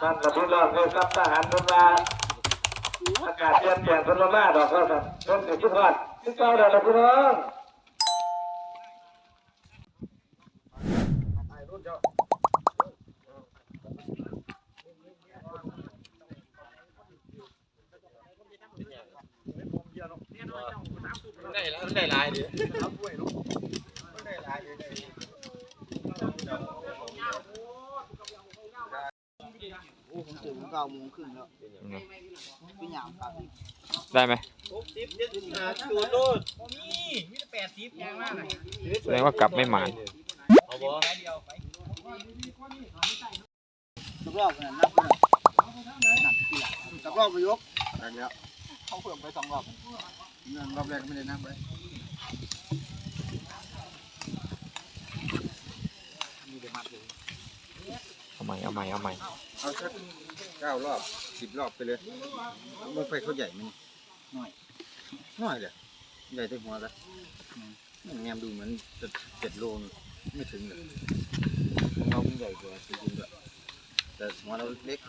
ท่านกับพี่น้องเลยครับทหารคนมาอากาศเปลี่ยนเปลี่ยนคนละมาดอกก็ครับคนกับชุดทอดที่เก้าดอกนะพี่น้องได้แล้วได้ลายดิโอ้ ผมตื่นเก้าโมงครึ่งแล้วพี่หยามกับได้ไหมดูโลดนี่มีแต่แปดสิบยังมากเลยแสดงว่ากลับไม่หมานเอาบ่สักรอบนะนับเลยนับทีหลังสักรอบไปยกได้แล้วเขาเพิ่มไปสองรอบเงินรอบแรกไม่ได้นับเลยมีแต่มัดเลย เอาใหม่เอาใหม่เอาใหม่เอาสักเก้ารอบสิบรอบไปเลยรถไฟเขาใหญ่ไหมนี่หน่อยน้อยเลยใหญ่เต่หัวละมันแงมดูเหมือนจะเจ็ดโลนไม่ถึงเลยของเราใหญ่กว่าจริงๆด้วยแต่หัวเราเล็ก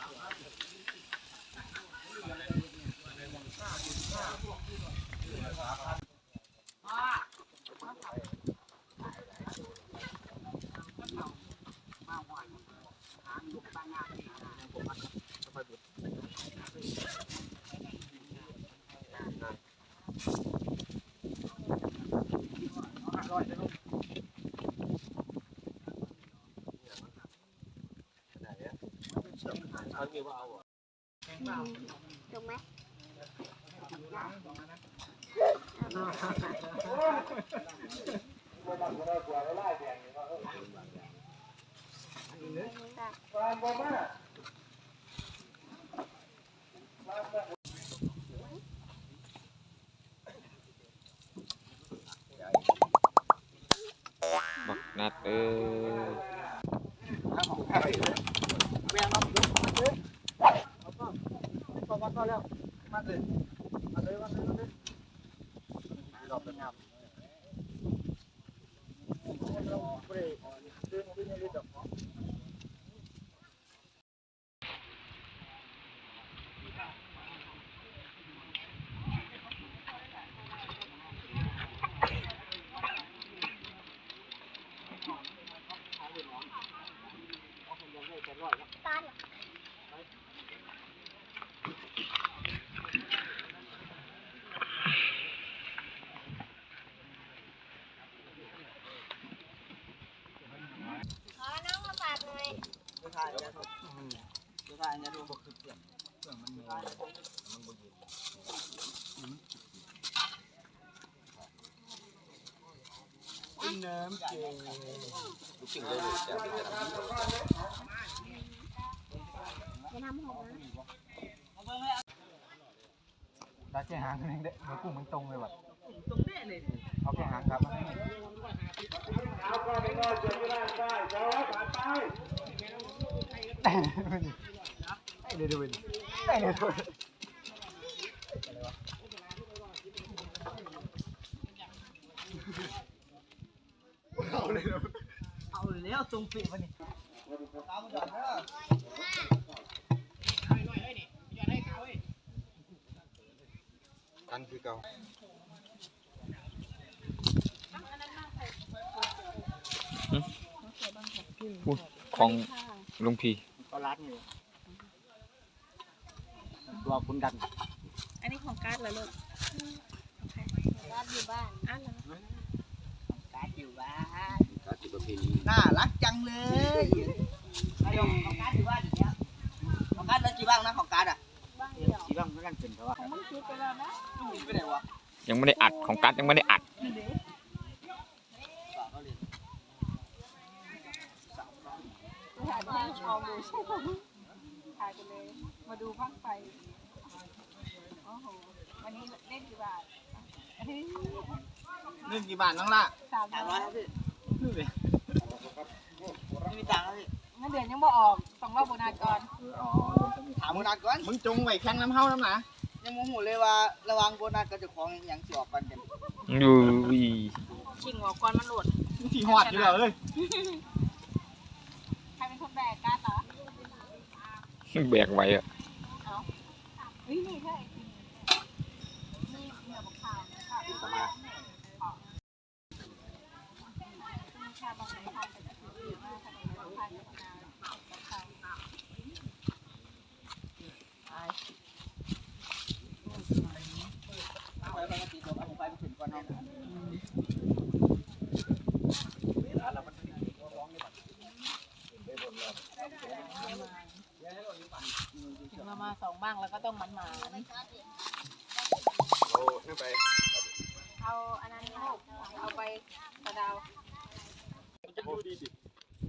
ถูกไหมค่ะ บักนัดเอ้ย แม่มาปุ๊บมาเลยเอาก็ พอวัดก็แล้วมาเลยมาเลยมาเลยมาเลยรอบเป็นงามเราเบรกดึงดึงเลยดอก ขอน้องมาฝากหน่อย จะถ่ายเนี่ยครับจะถ่ายเนี่ยดูบอกคือเปลี่ยนเครื่องมันมีมันบนยืนน้ำเจลูกชิ้นเลยจะเป็นจะทำจะทำหงนะตาแค่หางนึงเด้มันกุ้งมันตรงเลยว่ะตรงแน่เลยเอาแค่หางครับเอาก็ไม่นอยเจอที่บ้ได้เจ้าผ่านไป ได้เลยดูได้เลยดูเอาเลยเอาแล้วตรงปีมันนี่ตามก่อนนะกันคือเก่าของลุงพี ก็รัดอยู่ รอคุณดันอันนี้ของการ์ดเหรอลูกร้านอยู่บ้านอ้าวเหรอการอยู่บ้านการจุดประเพณีน่ารักจังเลยไอ้ของของการอยู่บ้านอย่างเงี้ยของการแล้วกี่บ้างนะของการอะบ้านเอเดียวอกี่บ้างก็กันเป็นเพราะว่ามึงคิดไปแล้วนะตู้นี้ไปไหนวะยังไม่ได้อัดของกัดยังไม่ได้อัดฝากเขาเลยถ่ายให้ชมดูใช่ไหมถ่ายไปเลย มาดูบ้างไฟโอ้โห วันนี้เล่นกี่บาทเฮ้ยเงินกี่บาทน้องล่ะสามสามร้ร้ออยยครับพี่นี่เลยไม่มีตังค์ครับพี่เงินเดือนยังบ่ออกต้องรอบโบนัสก่อนอ๋อถามโบนัสก่อนมึงจงไว้แข่งน้ำเฮาน้ำหนายังโมโหเลยว่าระวังโบนัสกับเจ้าของอย่างสิออกกันกันอยู่วีชิงหัวก่อนมันหลุดที่หอดอยู่แล้วเอ้ยใครเป็นคนแบกการ์ดเหรอ แบกไว้อะเฮ้ยนี่ใช่นี่เหนือบักขาวค่ะอุตมะมีชาบางในทางแต่ก็คือมากค่ะในทางทางกับนาบักขาว ไปไปติดตัวเอาไปไปถึงก่อนเนาะ ถึงเรา มาสองบ้างแล้วก็ต้องหมันหมานโอ้นั่นไปเอาอันนั้นลูกเอาไปกระดาว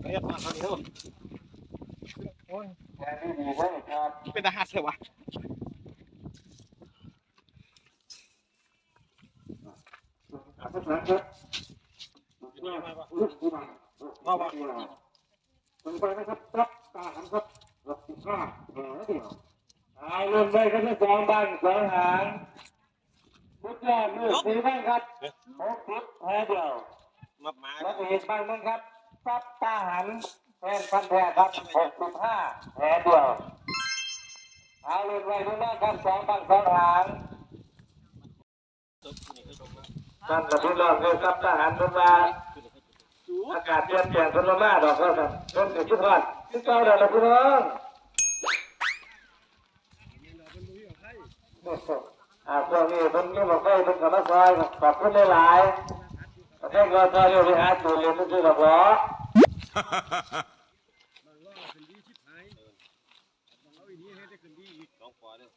เรียบมาคราวนี้เถอะแทนที่ดีไว้ครับเป็นทหารเลยวะอาทุกท่านครับมาว่าลงไปนะครับรับตาหันครับรับสิบห้าแหนเดียว เอาลงไปครับที่สองบ้านสองหางพุทธามือสีบ้างครับหกสิบแหนเดียวมามาแล้วเห็นบ้างมั้งครับรับตาหันแฟนพันธุ์แท้ครับหกสิบห้าแหนเดียวเอาลงไปทุกบ้านครับสองบ้านสองหางท่านประทุนรอดเลยครับทหารทุนมาอากาศเปลี่ยนแปลงทุนมามาดอกก็ครับต้นเกิดชุดทอดชุดเก่าเดี๋ยวเราพี่น้อง อ่าพวกนี้ต้นนี้บอกให้ต้นกับมาซอยขอบคุณหลายๆประเทศก็ซอยเรียกไปหาตัวเรียนที่ดอกหรอน้องปอเนี่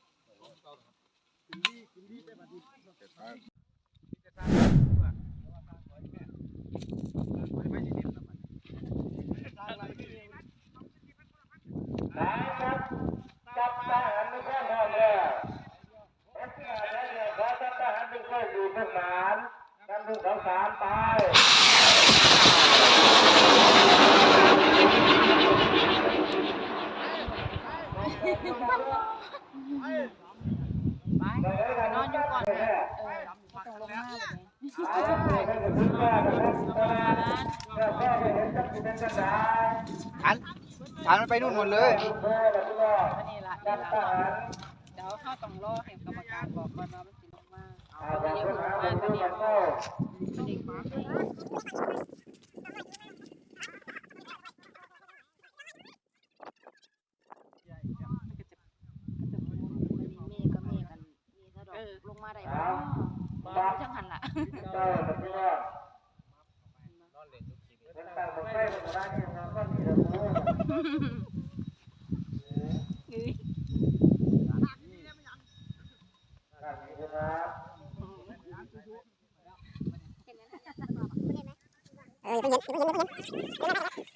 ได้ครับจับทหารไม่ใช่พอแล้วโอเคได้เลยครับจับทหาร ไม่ใช่อยู่ทหารกันทุกสองสามไปนอนอยู่ก่อนเออต้องลงมาแบบนี้ฐานฐานมันไปนู่นหมดเลยนนี้ละนี่ละเดี๋ยวเข้าต้องรอให้กรรมการบอกก่อนนสิ ลงมาเอาเดี๋ยวลงมาตอนนี้เด็กมาเออลงมาได้บ่บอกจังหันล่ะ นี่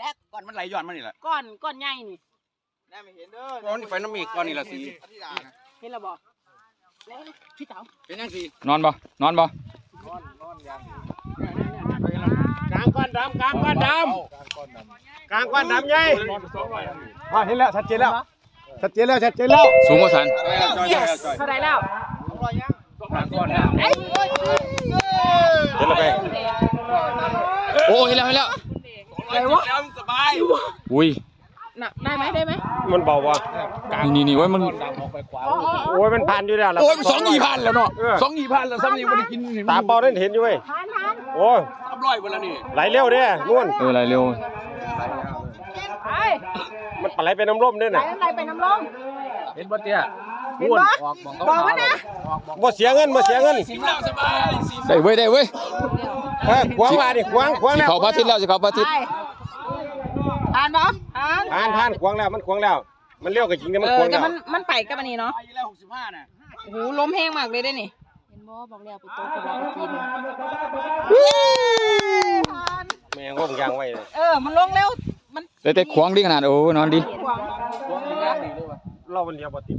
แหละก่อนมันไหลย้อนมานี่แหละก้อนก้อนใหญ่นี่แน่ไม่เห็นเด้อก้อนนี่ไฟน้ำมีก้อนนี่ละสีเห็นแล้วบอกแล้วพี่เต๋าเป็นยังสีนอนบ่นอนบ่กลางก้อนดำกลางก้อนดำกลางก้อนดำใหญ่อ่าเห็นแล้วชัดเจนแล้วชัดเจนแล้วชัดเจนแล้วสูงกว่าสันเท่าไรแล้วเห็นแล้วไปโอ้เห็นแล้วเห็นแล้ว อะไรวะอุ้ยน่ะได้ไหมได้ไหมมันเบาว่ะนี่นี่นี่ไว้ยมันอ๋ออ๋อโอ้ยมันพันอยู่แล้วล่ะโอ้ยมันสองอีพันแล้วเนาะสองอีพันแล้วซ้ำนี่ไม่ได้กินนี่ตาเบาได้เห็นอยู่เว้ยทานทานโอ้ยไหลเร็วเด้นุ่นเออไรเร็วไปมันไหลไปน้ำร่มด้วยไหลน่ะน้ำไหลไปน้ำลง เห็นบ่เตี้ย เห็นปะบอกว่านะบ่เสียเงินบ่เสียเงินได้เว้ยได้เว้ยเออขวางมาดิขวางขวางสิแล้วเขาพระอาทิตย์แล้วสิเขาพระอาทิตไปย์ทานปะทานผ่านผ่านขวางแล้วมันขวางแล้ว มันเลี้ยวกับจริงแต่มันเอขอวางแต่แล้วมันมันไปกับอันนี้เนาะอายุแล้วหกสิบห้าน่ะโอ้โหลมแห้งมากเลยได้นี่เห็นบ่บอกแล้วไปโต๊ะกับเราไปกินแม่งว่าผมยางไว้เลยเออ มันลงเร็วมันแต่แต่ขวางดีขนาดโอ้นอนดีขวางเราเป็นเลี้ยวบ่ติด